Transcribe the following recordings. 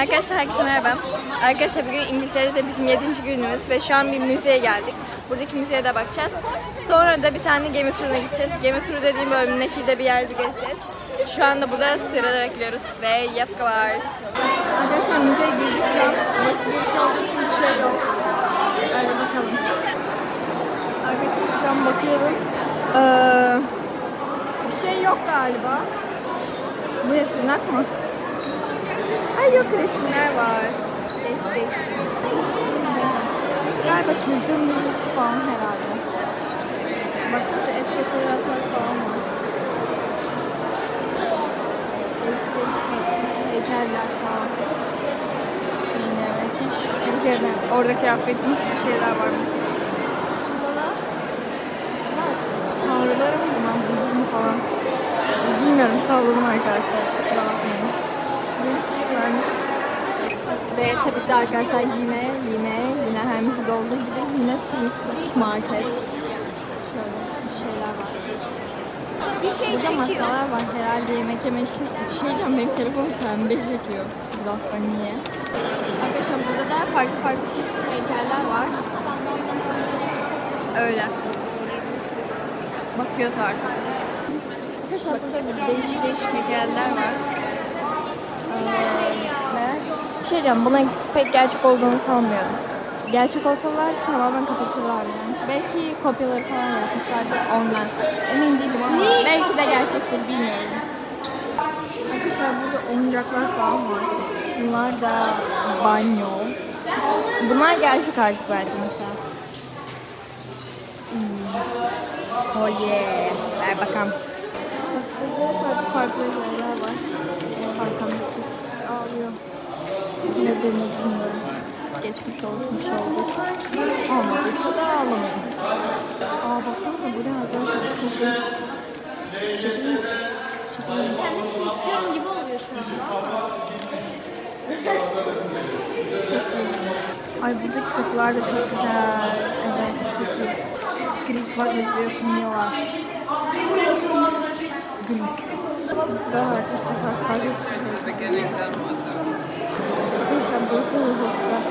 Arkadaşlar herkese merhaba. Arkadaşlar bugün İngiltere'de bizim 7. günümüz ve şu an bir müzeye geldik. Buradaki müzeye de bakacağız. Sonra da bir tane gemi turuna gideceğiz. Gemi turu dediğim böyle Nekil'de bir yerde gezeceğiz. Şu anda burada sırada bekliyoruz ve yapka var. Arkadaşlar müzeye girdik şu an. Nasıl bir şey olduğu için bir şey yok. Öyle bakalım. Arkadaşlar şu an bakıyoruz. Ee, bir şey yok galiba. Bu ne tırnak mı? Ay yok resimler var. Değişik değişik. Galiba kültür müzesi falan herhalde. Baksanıza eski fotoğraflar falan var. Değişik değişik heykeller falan. Yine hiç Türkiye'den orada kıyafetimiz bir şeyler var mesela. Şurada da var. Tanrıları mı bunlar? Budizm falan. Bilmiyorum salladım arkadaşlar. Tabii ki arkadaşlar yine yine yine her müzede olduğu gibi yine turistik market. Şöyle bir şeyler var. Bir şey Burada masalar var herhalde yemek yemek için. Bir şey diyeceğim benim telefonum pembe çekiyor. Bir dakika niye? Arkadaşlar burada da farklı farklı çeşitli heykeller var. Öyle. Bakıyoruz artık. Arkadaşlar burada değişik değişik heykeller var. Ee, bir şey diyeceğim buna pek gerçek olduğunu sanmıyorum. Gerçek olsalar tamamen kapatırlardı yani. Belki kopyaları falan yapmışlardı ondan. Emin değilim ama belki de gerçektir bilmiyorum. Arkadaşlar burada oyuncaklar falan var. Bunlar da banyo. Bunlar gerçek artık belki mesela. Hmm. Oh yeah. Ver bakalım. Farklı şeyler Ne denir bilmiyorum. Geçmiş olsun bir şey oldu. Olmadıysa da ağlamayın. Aa baksanıza bu ne arkadaşlar çok değişik. Şekil. Kendim için istiyorum gibi oluyor şu an. Ay buradaki takılar da çok güzel. Evet çok iyi. Greek vaz izliyorsun diyorlar. Greek. Ve arkadaşlar farklı Arkadaşlar burası da çok güzel.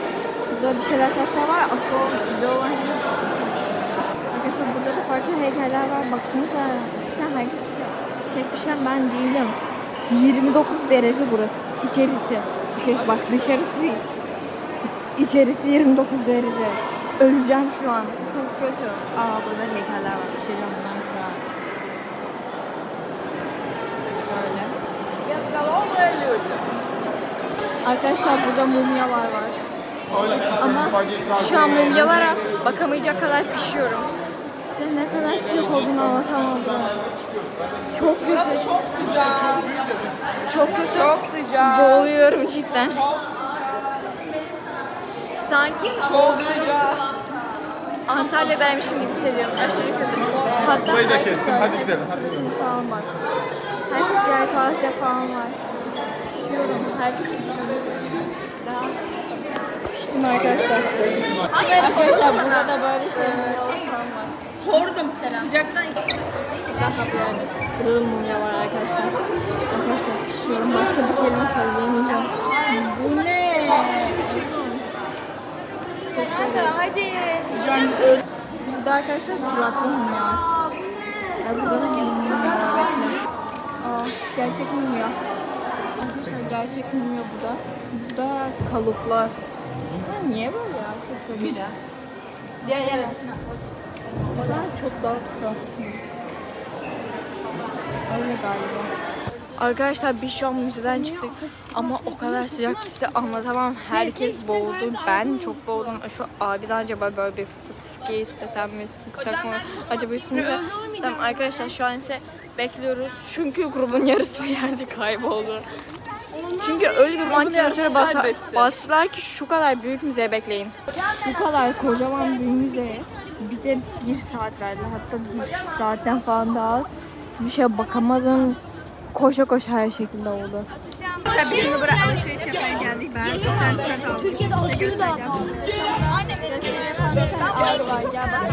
Burada bir şeyler taşlar var. Asıl güzel olan şey. Arkadaşlar burada da farklı heykeller var. Baksanıza cidden herkes tek bir şey ben değilim. 29 derece burası. İçerisi. İçerisi bak dışarısı değil. İçerisi 29 derece. Öleceğim şu an. Çok kötü. Aa burada heykeller var. Bir şey diyeceğim bunlar güzel. Böyle. Arkadaşlar burada mumyalar var. Ama şu an mumyalara bakamayacak kadar pişiyorum. Size ne kadar sıcak olduğunu anlatamam. Çok kötü. Çok sıcak. Çok kötü. Çok sıcak. Boğuluyorum cidden. Sanki çok sıcak. Antalya'daymışım gibi hissediyorum. Aşırı kötü. Hatta Burayı da kestim. Hadi gidelim. Hadi gidelim. Falan var. Herkes yelpaze falan var. Üşüyorum. Herkes daha piştim arkadaşlar. Arkadaşlar burada da böyle şeyler falan var. Sordum selam. Sıcaktan kapı yani. Burada da mumya var arkadaşlar. Arkadaşlar pişiyorum. Başka bir kelime söyleyemeyeceğim. Bu ne? Kanka hadi. Burada arkadaşlar suratlı mumya var. Ya burada da mumya var. Aa, gerçek mumya. Arkadaşlar gerçek mumya bu da. Bu da kalıplar. Niye böyle ya? Çok kötü. Gel gel. Mesela çok daha kısa. Öyle galiba. Arkadaşlar biz şu an müzeden çıktık ama o kadar sıcak ki size anlatamam. Herkes boğuldu. Ben çok boğuldum. Şu abiden acaba böyle bir fıskiye istesem mi sıksak mı? Acaba üstümüze... Tamam arkadaşlar şu an ise bekliyoruz. Çünkü grubun yarısı bir yerde kayboldu. Çünkü öyle bir vantilatöre basa, bastılar ki şu kadar büyük müzeye bekleyin. Bu kadar kocaman bir müze bize bir saat verdi. Hatta bir saatten falan daha az. Bir şeye bakamadım. Koşa koşa her şekilde oldu. Tabii şimdi buraya alışveriş yapmaya geldik. Ben tane tişört aldım. Türkiye'de aşırı daha pahalı. Aynen. Abi var gel bak.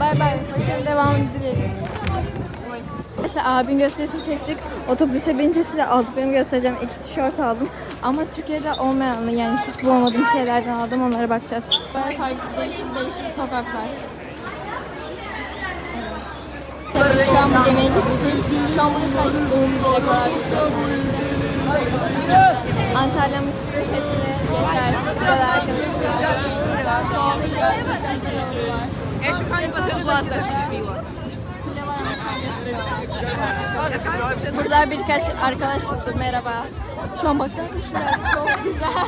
Bay bay. Başarılı devam dileriz. Mesela abim gösterisi çektik. Otobüse binince size aldıklarımı göstereceğim. İki tişört aldım. Ama Türkiye'de olmayan yani hiç bulamadığım şeylerden aldım. Onlara bakacağız. Baya farklı değişik değişik sokaklar. Evet. Şu an bu yemeğe gitmedik. Şu an burası doğum günü. kadar güzel. Aşırı güzel. Antalya Müslü hepsine geçer. Güzel arkadaşlar. Sonra şey var. Я шукаю пацану вас даже купила. Kule var ama şu an gözükmüyor. Burada birkaç arkadaş buldum. Merhaba. Şu an baksanıza şuraya. Çok güzel.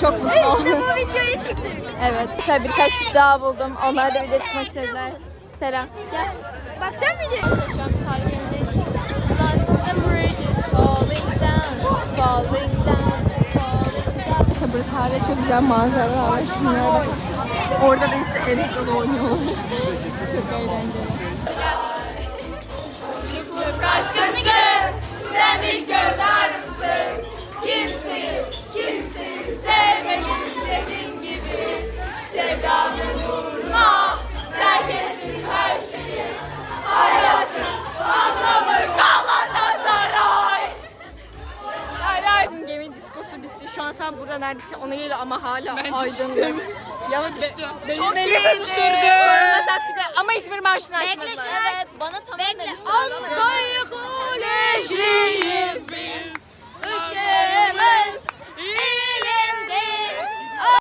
Çok mutlu oldum. Bu videoya çıktık. Evet. Mesela birkaç kişi daha buldum. Onlar da video çıkmak istediler. Selam. Gel. Hala çok güzel manzaralar var. Şunlara. Orada birisi elektrolu oynuyorlar. çok eğlenceli. neredeyse ona geliyor ama hala ben aydınlık. Ya düştüm. Benim elimi düşürdü. Korona taktikler ama İzmir Marşı'nı açmadılar. Bekle şunu. Evet bana tamam Bekle. demişler. Antalya Koleji'yiz biz. Işığımız